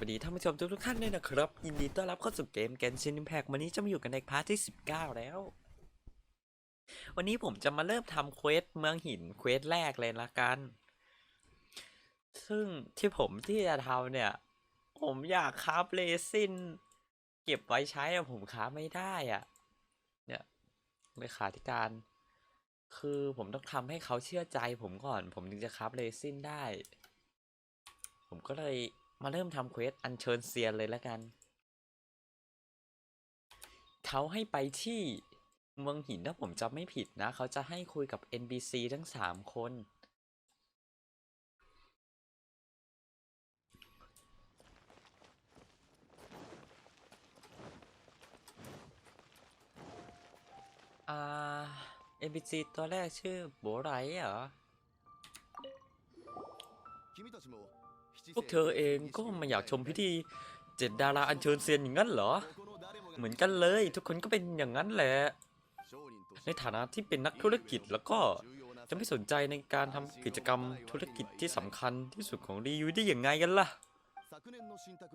วัสดีท่านผู้ชมทุกทุกท่านด้วยนะครับ ยินดีต้อนรับเข้าสู่เกม Genshin Impact วันนี้จะมาอยู่กันในพาร์ทที่ 19 แล้ว วันนี้ผมจะมาเริ่มทำเควสเมืองหินเควสแรกเลยละกัน ซึ่งที่ผมที่จะทำเนี่ย ผมอยากคราฟเรซินเก็บไว้ใช้อะผมคราฟไม่ได้อะ เนี่ยเลขาธิการ คือผมต้องทำให้เขาเชื่อใจผมก่อน ผมถึงจะคราฟเรซินได้ ผมก็เลย มาเริ่มทำเควสอัญเชิญเซียนเลยแล้วกัน เขาให้ไปที่เมืองหินถ้าผมจำไม่ผิดนะ เขาจะให้คุยกับ NPC ทั้งสามคน อ่า NPC ตัวแรกชื่อโบไรเหรอ พวกเธอเองก็มาอยากชมพิธีเจ็ดดาราอัญเชิญเซียนอย่างนั้นเหรอ เหมือนกันเลย ทุกคนก็เป็นอย่างนั้นแหละ ในฐานะที่เป็นนักธุรกิจแล้วก็จะไม่สนใจในการทำกิจกรรมธุรกิจที่สำคัญที่สุดของรียูได้อย่างไงกันล่ะ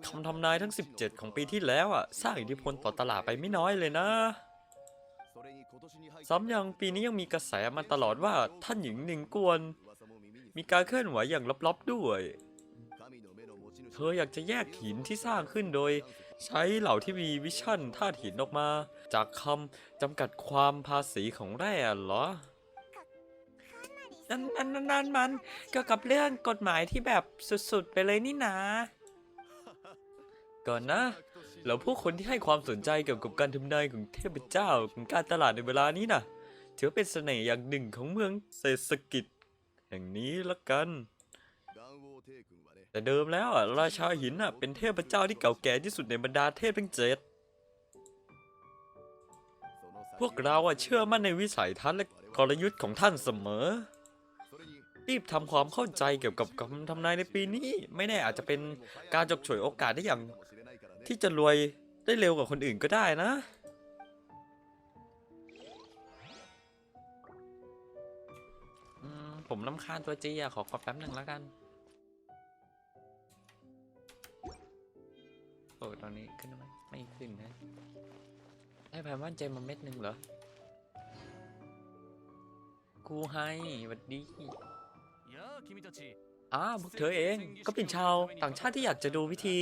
คำทำนายทั้ง 17 ของปีที่แล้วอะสร้างอิทธิพลต่อตลาดไปไม่น้อยเลยนะซ้ำยังปีนี้ยังมีกระแสมาตลอดว่าท่านหญิงหนิงกวน มีการเคลื่อนไหวอย่างลับๆด้วย เธออยากจะแยกหินที่สร้างขึ้นโดย ใช้เหล่าที่มีวิชั่นธาตุหินออกมา จากคำจำกัดความภาษีของแร่เหรอนั่นนั่นนั่นนั่นมันเกี่ยวกับเรื่องกฎหมายที่แบบสุดๆ ไปเลยนี่นาก่อนนะแล้วผู้คนที่ให้ความสนใจเกี่ยวกับการทำนายของเทพเจ้าของการตลาดในเวลานี้น่ะถือว่าเป็นเสน่ห์อย่างหนึ่งของเมืองเศรษฐกิจแห่งนี้ละกัน แต่เดิมแล้วอะราชาหินอะเป็นเทพเจ้าที่เก่าแก่ที่สุดในบรรดาเทพทั้งเจ็ดพวกเราอะเชื่อมั่นในวิสัยทัศน์และกลยุทธ์ของท่านเสมอ รีบทำความเข้าใจเกี่ยวกับคำทำนายในปีนี้ ไม่แน่อาจจะเป็นการจกฉวยโอกาสได้อย่าง ที่จะรวยได้เร็วกว่าคนอื่นก็ได้นะผมลำคาญตัวจีอะขอกดแป๊บหนึ่งแล้วกัน โอ้ตอนนี้ขึ้นไหมไม่ขึ้นนะได้แพนว่านเจมมาเม็ดหนึ่งเหรอกูให้หวัดดีอ้าพวกเธอเองก็เป็นชาวต่างชาติที่อยากจะดูวิธี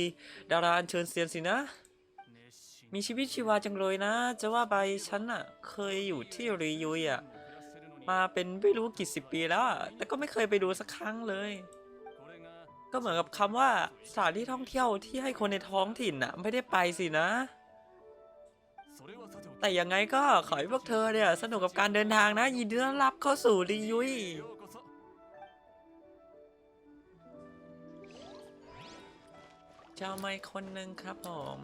ดาราอัญเชิญเซียนสินะ มีชีวิตชีวาจังเลยนะ จะว่าไปฉันอะเคยอยู่ที่รียุยอะมาเป็นไม่รู้กี่สิบปีแล้วอะแต่ก็ไม่เคยไปดูสักครั้งเลย ก็เหมือนกับคำว่าสถานที่ท่องเที่ยวที่ให้คนในท้องถิ่นอะไม่ได้ไปสินะ แต่ยังไงก็ขอให้พวกเธอเนี่ย สนุกกับการเดินทางนะ ยินดีต้อนรับเข้าสู่รียุยเจ้าไม่คนหนึ่งครับผม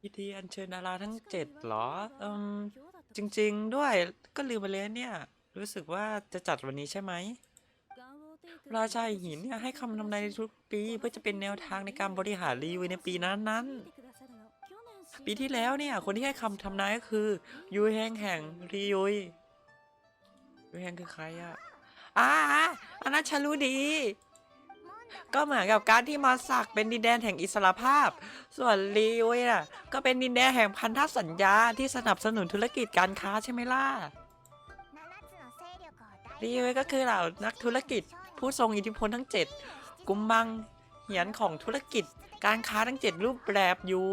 พิธีอัญเชิญดาราทั้งเจ็ดเหรอ อืม จริง ๆ ด้วยก็ลืมไปเลยเนี่ย รู้สึกว่าจะจัดวันนี้ใช่ไหม ราชาหินเนี่ยให้คำทำนายในทุกปี เพื่อจะเป็นแนวทางในการบริหารรีวิวในปีนั้นๆ ปีที่แล้วเนี่ย คนที่ให้คำทำนายก็คือ ยูแฮงแห่งรียุยยูแฮงคือใครอะอ่าอันนั้นฉันรู้ดี ก็เหมือนกับการที่มาสักเป็นดินแดนแห่งอิสรภาพ ส่วนรียุยน่ะก็เป็นดินแดนแห่งพันธสัญญาที่สนับสนุนธุรกิจการค้าใช่ไหมล่ะรียุยก็คือเหล่านักธุรกิจผู้ทรงอิทธิพลทั้ง 7 กุมบังเหียนของธุรกิจการค้าทั้ง 7 รูปแบบอยู่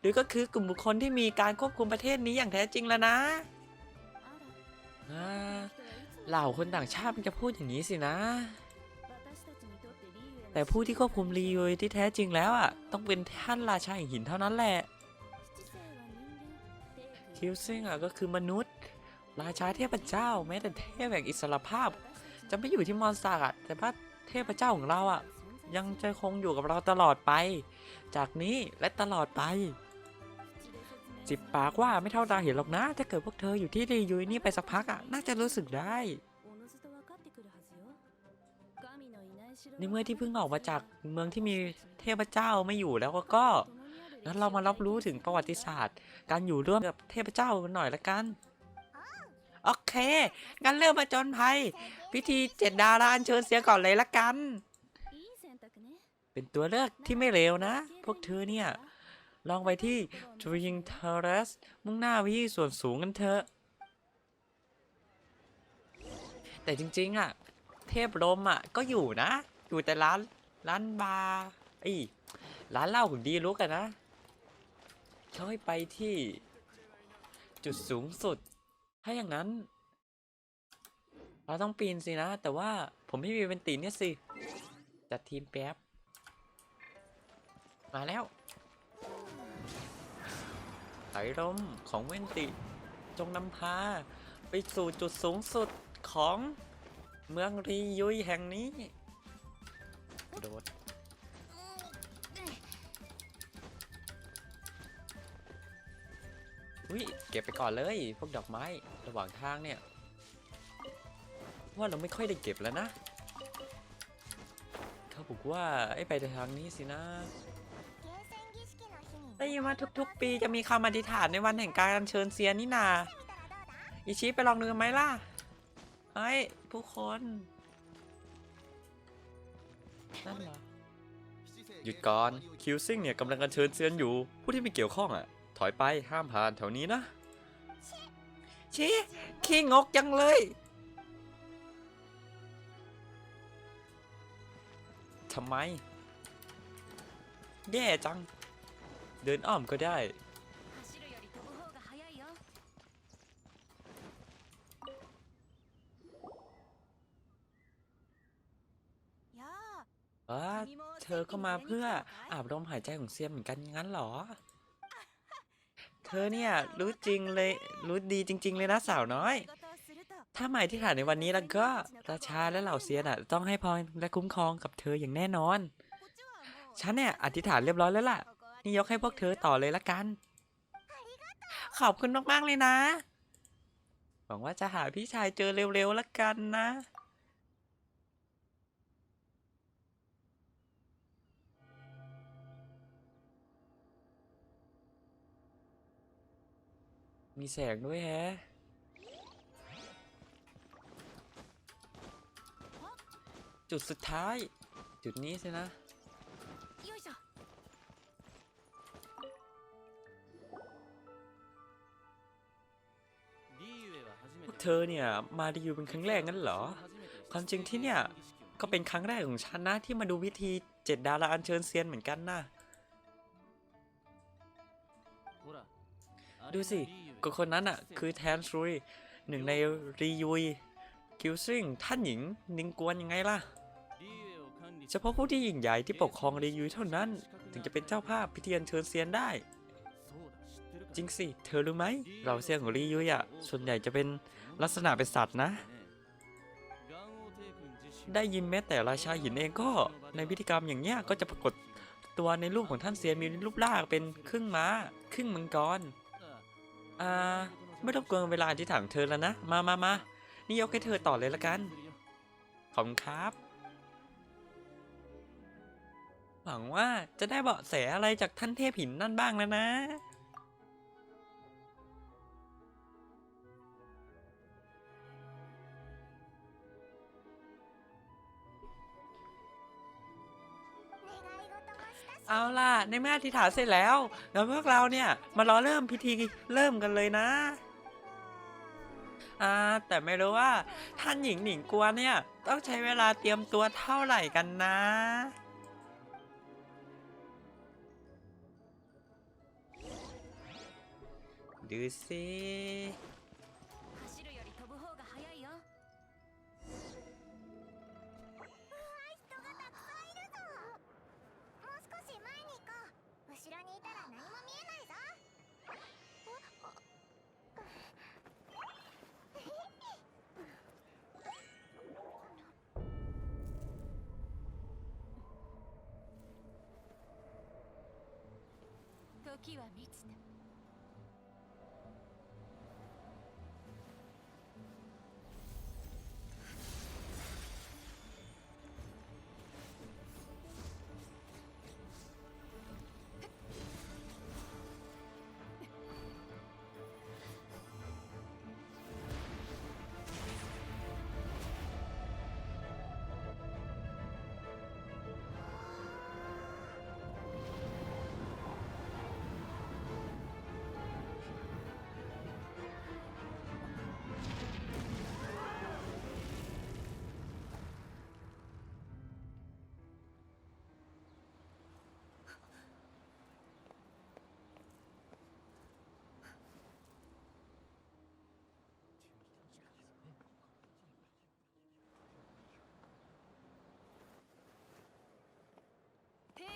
หรือก็คือกลุ่มบุคคลที่มีการควบคุมประเทศนี้อย่างแท้จริงแล้วนะเหล่าคนต่างชาติมันจะพูดอย่างนี้สินะ แต่ผู้ที่ควบคุมรียุยที่แท้จริงแล้วอะ ต้องเป็นท่านราชาแห่งหินเท่านั้นแหละคิวซิงอะก็คือมนุษย์ ราชาเทพเจ้า แม้แต่เทพแห่งอิสรภาพ จะไม่อยู่ที่มอนสตาร์อะแต่พระเทพเจ้าของเราอะ ยังจะคงอยู่กับเราตลอดไป จากนี้และตลอดไปจิบปากว่าไม่เท่าตาเห็นหรอกนะ ถ้าเกิดพวกเธออยู่ที่รียุยนี่ไปสักพักอะ น่าจะรู้สึกได้ ในเมื่อที่เพิ่งออกมาจากเมืองที่มีเทพเจ้าไม่อยู่แล้วก็งั้นเรามารับรู้ถึงประวัติศาสตร์ การอยู่ร่วมกับเทพเจ้ากันหน่อยละกัน โอเค งั้นเริ่มมาจนภัย พิธีเจ็ดดาราอัญเชิญเสียก่อนเลยละกัน เป็นตัวเลือกที่ไม่เลวนะ พวกเธอเนี่ย ลองไปที่ Twin Terrace มุ่งหน้าไปที่ส่วนสูงกันเถอะแต่จริงๆอะ เทพลมอะ ก็อยู่นะ อยู่แต่ร้านร้านบาร์ไอ้ร้านเหล้าของดีรู้กันนะเขาให้ไปที่ จุดสูงสุด ถ้าอย่างนั้น เราต้องปีนสินะ แต่ว่าผมไม่มีเป็นตีนเนี่ยสิจัดทีมแป๊บ มาแล้วสายลมของเวนติ จงนำพา ไปสู่จุดสูงสุดของ เมืองรียุยแห่งนี้ โดด อุ้ยเก็บไปก่อนเลย พวกดอกไม้ระหว่างทางเนี่ย ว่าเราไม่ค่อยได้เก็บแล้วนะ เขาบอกว่าไอ้ไปทางนี้สินะได้ยินว่าทุก ๆ ปีจะมีคำอธิษฐานในวันแห่งการเชิญเซียนนี่นาอิชิไปลองดูกันไหมล่ะ เฮ้ยผู้คนนั่นเหรอหยุดก่อนคิวซิ่งเนี่ยกำลังอัญเชิญเซียนอยู่ ผู้ที่ไม่เกี่ยวข้องอะ ถอยไปห้ามผ่านแถวนี้นะชิขี้งกจังเลย ทำไม แย่จัง เดินอ้อมก็ได้ ว่าเธอก็มาเพื่ออาบลมหายใจของเซียนเหมือนกันงั้นเหรอ เธอเนี่ยรู้จริงเลยรู้ดีจริง ๆ เลยนะสาวน้อย ถ้าหมายที่ฐานในวันนี้แล้วก็ราชาและเหล่าเซียนอะต้องให้พรและคุ้มครองกับเธออย่างแน่นอน ฉันเนี่ยอธิษฐานเรียบร้อยแล้วล่ะ นี่ยกให้พวกเธอต่อเลยละกัน ขอบคุณมากๆเลยนะ หวังว่าจะหาพี่ชายเจอเร็วๆละกันนะ มีแสงด้วยแฮะ จุดสุดท้าย จุดนี้สินะ พวกเธอเนี่ย มาดีอยู่เป็นครั้งแรกงั้นเหรอ ความจริงที่เนี่ย ก็เป็นครั้งแรกของฉันนะ ที่มาดูวิธีเจ็ดดาราอัญเชิญเซียนเหมือนกันนะดูสิ ก็คนนั้นอะ คือแทนซุยหนึ่งในรียุยคิวซิงท่านหญิงนิงกวนยังไงล่ะ เฉพาะผู้ที่ยิ่งใหญ่ที่ปกครองรียุยเท่านั้น ถึงจะเป็นเจ้าภาพพิธีอัญเชิญเซียนได้ จริงสิ เธอรู้ไหม เราเซียนของรียุยอะ ส่วนใหญ่จะเป็นลักษณะเป็นสัตว์นะ ได้ยินแม้แต่ราชาหินเองก็ในพิธีกรรมอย่างเงี้ยก็จะปรากฏตัวในรูปของท่านเซียนมีรูปร่างเป็นครึ่งม้า ครึ่งมังกร อ่า ไม่ต้องเกวงเวลาที่ถามเธอแล้วนะ มามามานี่ยกให้เธอต่อเลยละกัน ขอบคุณครับ หวังว่าจะได้เบาะแสอะไรจากท่านเทพหินนั่นบ้างแล้วนะ เอาล่ะ ในเมื่ออธิษฐานเสร็จแล้วแล้วพวกเราเนี่ยมารอเริ่มพิธีเริ่มกันเลยนะ อ่า แต่ไม่รู้ว่าท่านหญิงหนิงกลัวเนี่ย ต้องใช้เวลาเตรียมตัวเท่าไหร่กันนะ ดูสิ 時は満ちた。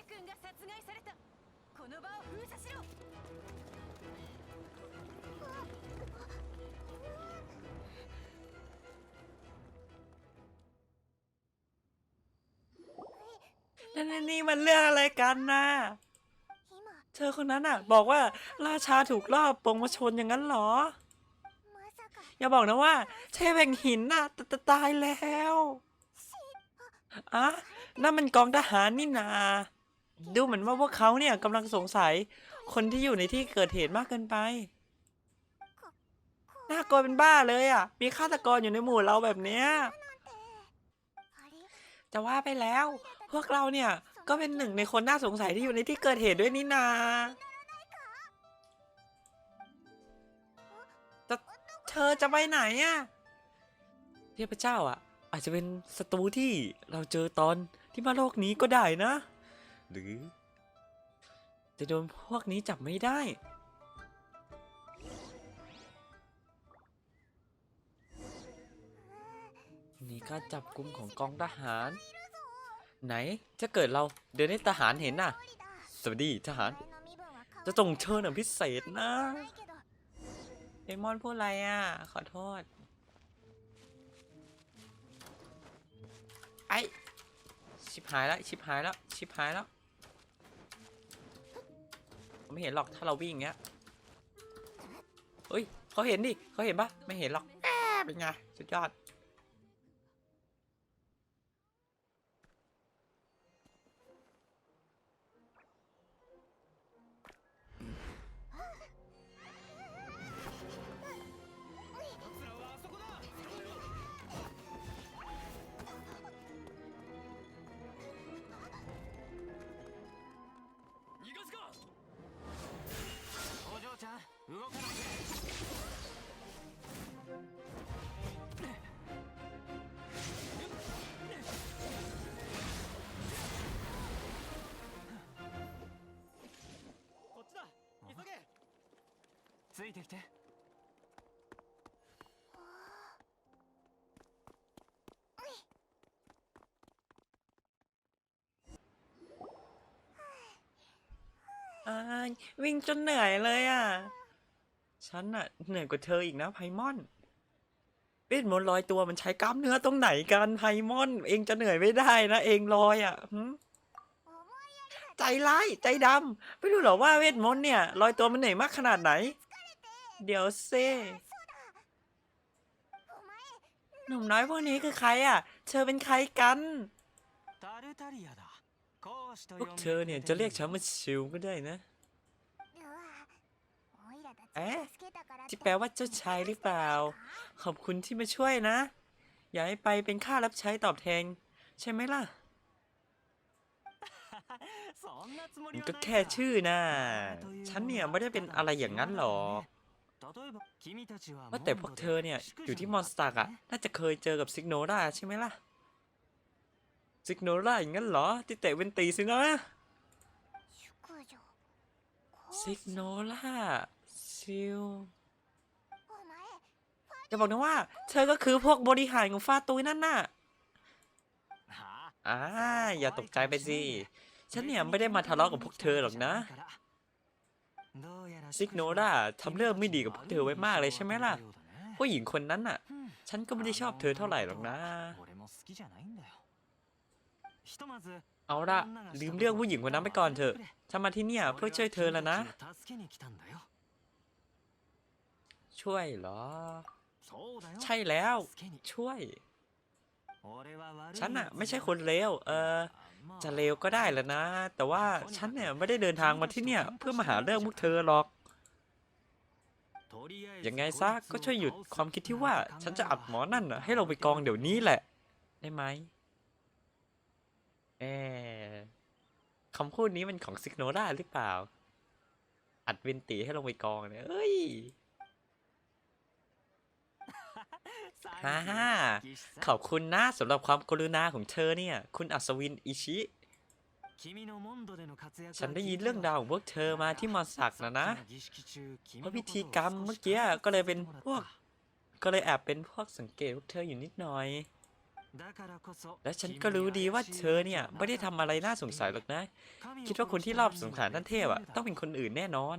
君が殺害されたこの場を封鎖しろ นั่นนนี่มันเรื่องอะไรกันนะ 今 เธอคนนั้นอ่ะ บอกว่าราชาถูกล่อปงมาชนอย่างนั้นเหรอ まさか อย่าบอกนะว่าเทพแห่งหินน่ะตตตายแล้วอะนั่นมันกองทหารนี่นา ดูเหมือนว่าพวกเขาเนี่ยกำลังสงสัยคนที่อยู่ในที่เกิดเหตุมากเกินไป น่ากลัวเป็นบ้าเลยอะ มีฆาตกรอยู่ในหมู่เราแบบเนี้ยจะว่าไปแล้ว พวกเราเนี่ยก็เป็นหนึ่งในคนน่าสงสัยที่อยู่ในที่เกิดเหตุด้วยนี่นาแต่เธอจะไปไหนอะเทพเจ้าอะ อาจจะเป็นศัตรูที่เราเจอตอนที่มาโลกนี้ก็ได้นะ หรือ จะโดนพวกนี้จับไม่ได้ นี่ก็จับกลุ่มของกองทหาร ไหนจะเกิดเราเดินให้ทหารเห็นน่ะ สวัสดีทหาร จะส่งเชิญอ่พิเศษนะเดมอนพูดอะไรอะ ขอโทษ ไอชิบหายแล้ว ชิบหายแล้ว ชิบหายแล้ว ไม่เห็นหรอกถ้าเราวิ่งอย่างเงี้ยเฮ้ยเขาเห็นดิเขาเห็นปะไม่เห็นหรอกแอบเป็นไงสุดยอด ついてきて อ่าวิ่งจนเหนื่อยเลยอ่ะ ฉันอ่ะ เหนื่อยกว่าเธออีกนะไพมอนเวทมนต์ลอยตัวมันใช้กล้ามเนื้อตรงไหนกันไพมอน เองจะเหนื่อยไม่ได้นะ เองลอยอ่ะหึ 思いやり ใจร้ายใจดำไม่รู้เหรอว่าเวทมนต์เนี่ยลอยตัวมันเหนื่อยมากขนาดไหน เดี๋ยวเซ่หนุ่มน้อยพวกนี้คือใครอะ เธอเป็นใครกัน พวกเธอเนี่ยจะเรียกฉันว่าชิวก็ได้นะ เอ๊ะที่แปลว่าเจ้าชายหรือเปล่า ขอบคุณที่มาช่วยนะ อย่าให้ไปเป็นค่ารับใช้ตอบแทน ใช่ไหมล่ะมันก็แค่ชื่อนะ ฉันเนี่ยไม่ได้เป็นอะไรอย่างนั้นหรอก ว่าแต่พวกเธอเนี่ย อยู่ที่มอนสตักอะน่าจะเคยเจอกับซิกโนราใช่ไหมล่ะซิกโนราอย่างนั้นเหรอ ที่เตะเวนตีซิโนะซิกโนราซิลจะบอกนะว่า เธอก็คือพวกบริหารของฟาตุยนั่นน่ะอ่าอย่าตกใจไปสิ ฉันเนี่ยไม่ได้มาทะเลาะกับพวกเธอหรอกนะ ซิกโนราทำเรื่องไม่ดีกับพวกเธอไว้มากเลยใช่ไหมล่ะ ผู้หญิงคนนั้นน่ะ ฉันก็ไม่ได้ชอบเธอเท่าไหร่หรอกนะ เอาละลืมเรื่องผู้หญิงคนนั้นไปก่อนเถอะฉันมาที่เนี่ยเพื่อช่วยเธอแล้วนะ ช่วยเหรอ ใช่แล้ว ช่วย ฉันน่ะ ไม่ใช่คนเลว เออ จะเลวก็ได้แหล้วนะ แต่ว่าฉันเนี่ยไม่ได้เดินทางมาที่เนี่ย เพื่อมาหาเรื่องพวกเธอหรอก ยังไงซะก็ช่วยหยุดความคิดที่ว่าฉันจะอัดหมอนั่นน่ะให้ลงไปกองเดี๋ยวนี้แหละ ได้ไหมเออคำพูดนี้มันของซิกโนราหรือเปล่า อัดวินตีให้ลงไปกองเนี่ยเอ้ย ฮ่าฮ่าขอบคุณนะสำหรับความกรุณาของเธอเนี่ย คุณอัศวินอิชิ ฉันได้ยินเรื่องราวของพวกเธอมาที่มอนสักนะนะเพราะพิธีกรรมเมื่อกี้ก็เลยเป็นพวก ก็เลยแอบเป็นพวกสังเกตพวกเธออยู่นิดหน่อย และฉันก็รู้ดีว่าเธอเนี่ยไม่ได้ทำอะไรน่าสงสัยหรอกนะ คิดว่าคนที่รอบสงสารท่านเทพอะต้องเป็นคนอื่นแน่นอน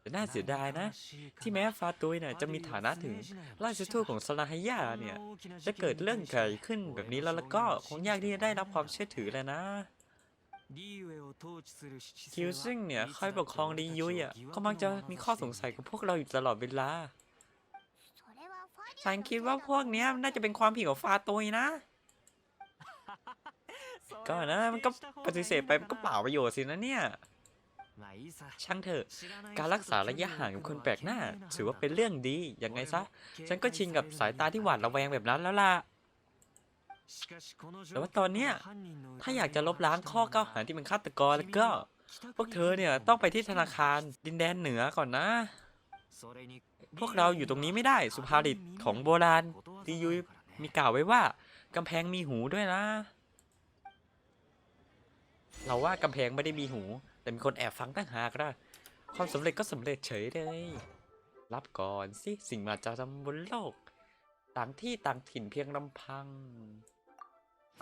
แต่น่าเสียดายนะ ที่แม้ฟาตุยเนี่ยจะมีฐานะถึงราชทูตของสลาฮิยาเนี่ย จะเกิดเรื่องใหญ่ขึ้นแบบนี้แล้วแล้วก็คงยากที่จะได้รับความเชื่อถือเลยนะคิวซึ่งเนี่ยคอยปกครองดียุยอะก็มักจะมีข้อสงสัยกับพวกเราอยู่ตลอดเวลาฉันคิดว่าพวกเนี้ยน่าจะเป็นความผิดของฟาตุยนะ ก็นะมันก็ปฏิเสธไปมันก็เปล่าประโยชน์สินะเนี่ย ช่างเถอะ การรักษาระยะห่างกับคนแปลกหน้า ถือว่าเป็นเรื่องดี ยังไงซะ ฉันก็ชินกับสายตาที่หวาดระแวงแบบนั้นแล้วล่ะ แต่ว่าตอนเนี้ยถ้าอยากจะลบล้างข้อกล่าวหาที่เป็นฆาตกรแล้วก็ พวกเธอเนี่ยต้องไปที่ธนาคารดินแดนเหนือก่อนนะ พวกเราอยู่ตรงนี้ไม่ได้สุภาษิตของโบราณที่ยุยมีกล่าวไว้ว่ากำแพงมีหูด้วยนะ เราว่ากำแพงไม่ได้มีหู แต่มีคนแอบฟังตั้งหากนะความสำเร็จก็สำเร็จเฉยเลย รับก่อนสิ สิ่งมาจากบนโลก ต่างที่ต่างถิ่นเพียงลำพัง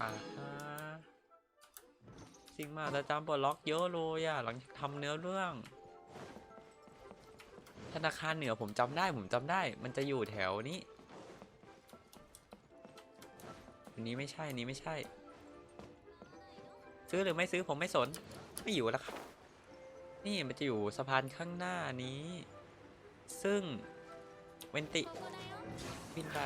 อ่าฮะสิ่งมาจะจำปลดล็อกเยอะเลยอะหลังจากทำเนื้อเรื่อง ธนาคารเหนือผมจำได้ผมจำได้ มันจะอยู่แถวนี้อันนี้ไม่ใช่อันนี้ไม่ใช่ ซื้อหรือไม่ซื้อผมไม่สน ไม่อยู่แล้วครับ นี่มันจะอยู่สะพานข้างหน้านี้ ซึ่งเวนติวิ่งไป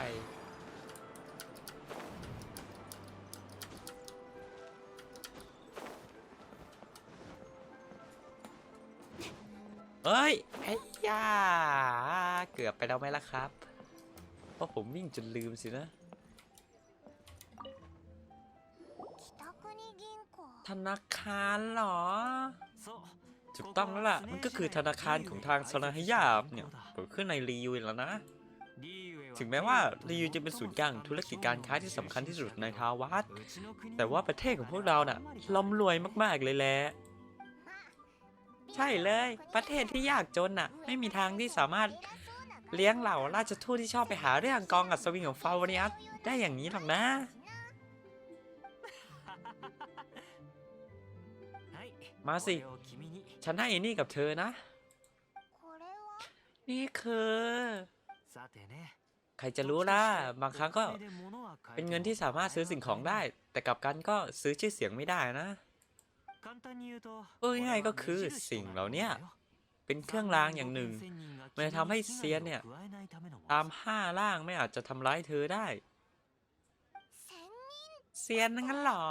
เอ้ยไอ้ยาเกือบไปแล้วไหมล่ะครับ เพราะผมวิ่งจนลืมสินะธนาคารหรอ ถูกต้องแล้วล่ะ มันก็คือธนาคารของทางสลาฮยาบเนี่ยเกิดขึ้นในรียูแล้วนะ ถึงแม้ว่ารียูจะเป็นศูนย์กลางธุรกิจการค้าที่สำคัญที่สุดในทาวัตแต่ว่าประเทศของพวกเราน่ะร่ำรวยมากๆเลยแหละใช่เลย ประเทศที่ยากจนน่ะ ไม่มีทางที่สามารถเลี้ยงเหล่าราชทูตที่ชอบไปหาเรื่องกองอัศวินของฟาวเนียสได้อย่างนี้หรอกนะมาสิ ฉันให้ไอ้นี่กับเธอนะ นี่คือ ใครจะรู้ล่ะ บางครั้งก็เป็นเงินที่สามารถซื้อสิ่งของได้ แต่กับกันก็ซื้อชื่อเสียงไม่ได้นะเอ้ยง่ายก็คือสิ่งเหล่านี้เป็นเครื่องรางอย่างหนึ่ง มันทำให้เซียนเนี่ย ตามห้าล่างไม่อาจจะทำร้ายเธอได้ เซียนงั้นเหรอ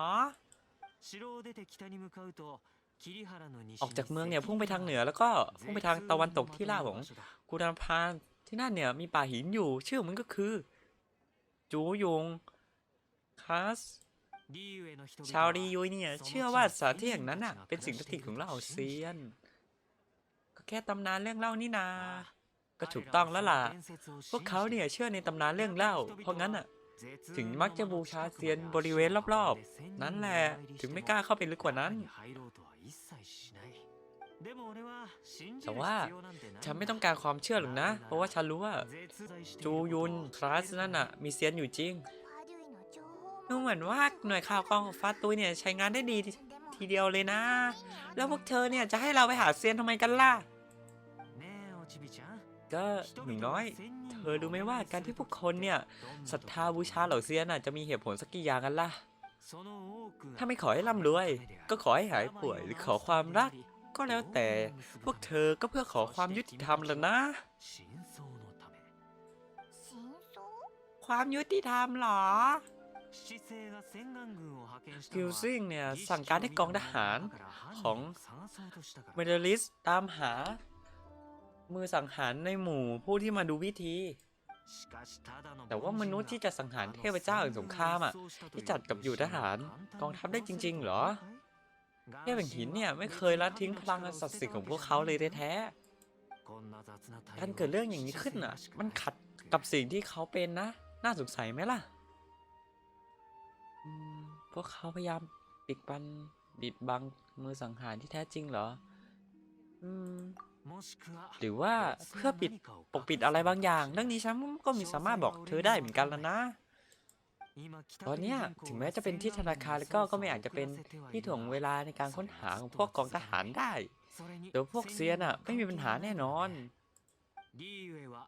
ออกจากเมืองเนี่ยพุ่งไปทางเหนือแล้วก็พุ่งไปทางตะวันตกที่ล่าของกูดานพานที่นั่นเนี่ยมีป่าหินอยู่ ชื่อมันก็คือ จูยงคัสชาวรียุยเนี่ย เชื่อว่าสถานที่แห่งนั้นน่ะ เป็นสิ่งศักดิ์สิทธิ์ของเหล่าเซียน ก็แค่ตำนานเรื่องเล่านี่นา ก็ถูกต้องแล้วล่ะล่ะ พวกเขาเนี่ยเชื่อในตำนานเรื่องเล่า เพราะงั้นอะ ถึงมักจะบูชาเซียนบริเวณรอบๆ นั้นแหละ ถึงไม่กล้าเข้าไปลึกกว่านั้น แต่ว่าฉันไม่ต้องการความเชื่อหรอกนะ เพราะว่าฉันรู้ว่า จูยุนคลาสนั่นอะ มีเซียนอยู่จริงดูเหมือนว่าหน่วยข่าวกองฟาตุยเนี่ยใช้งานได้ดีทีเดียวเลยนะ แล้วพวกเธอเนี่ยจะให้เราไปหาเซียนทำไมกันล่ะ ก็หนึ่งน้อย เธอรู้ไหมว่าการที่พวกคนเนี่ยศรัทธาบูชาเหล่าเซียนน่ะจะมีเหตุผลสักกี่อย่างกันล่ะ ถ้าไม่ขอให้ร่ำรวย ก็ขอให้หายป่วยหรือขอความรัก ก็แล้วแต่พวกเธอก็เพื่อขอความยุติธรรมแหละนะ ความยุติธรรมเหรอกิลซิงเนี่ยสั่งการให้กองทหารของเมเดลิสตามหา มือสังหารในหมู่ผู้ที่มาดูวิธี แต่ว่ามนุษย์ที่จะสังหารเทพเจ้าแห่งสงครามอะที่จัดกับอยู่ทหารกองทัพได้จริง ๆ เหรอเทพแห่งหินเนี่ยไม่เคยละทิ้งพลังศักดิ์สิทธิ์ของพวกเขาเลยแท้ๆกาการเกิดเรื่องอย่างนี้ขึ้นอะ มันขัดกับสิ่งที่เขาเป็นนะ น่าสงสัยไหมล่ะพวกเขาพยายามปิดบังบิดบังมือสังหารที่แท้จริงเหรอ อืม หรือว่าเพื่อปิดปกปิดอะไรบางอย่างเรื่องนี้ฉันก็มีสามารถบอกเธอได้เหมือนกันแล้วนะ ตอนนี้ถึงแม้จะเป็นที่ธนาคารแล้วก็ก็ไม่อาจจะเป็นที่ถ่วงเวลาในการค้นหาของพวกกองทหารได้แต่พวกเซียนอะไม่มีปัญหาแน่นอน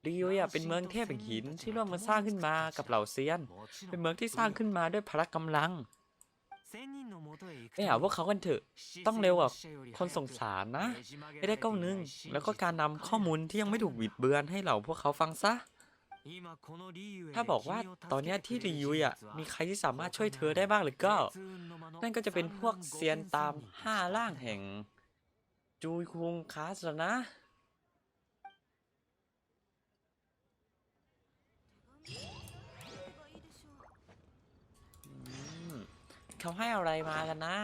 รีวิวอะเป็นเมืองเทพแห่งหินที่ร่วมกันสร้างขึ้นมากับเหล่าเซียน เป็นเมืองที่สร้างขึ้นมาด้วยพละกำลัง ไปหาพวกเขากันเถอะ ต้องเร็วกว่าคนส่งสารนะ ไม่ได้ก้าวหนึ่งแล้วก็การนำข้อมูลที่ยังไม่ถูกบิดเบือนให้เหล่าพวกเขาฟังซะ ถ้าถ้าบบออกกว่าว่าตตออนนเนี้เนี้ยยที่ที่รีรียุยุยยอะอะ มีมีใคใครรที่ที่สาสามารมารถถช่ช่ววยยเธเธออได้ได้บ้าบ้างงหหรืรืออก็ก็ นั่นก็จะเป็นพวกเซียนตาม5ร่างแห่ง จูยคุงคาสละนะ เขาให้อะไรมากันนะ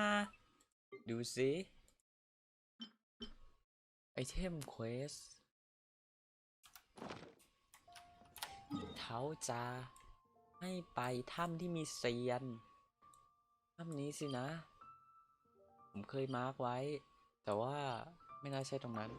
ดูสิไอเทมเควสเขาจะให้ไปถ้ำที่มีเซียนถ้ำนี้สินะ ผมเคยมาร์กไว้ แต่ว่าไม่น่าใช่ตรงนั้น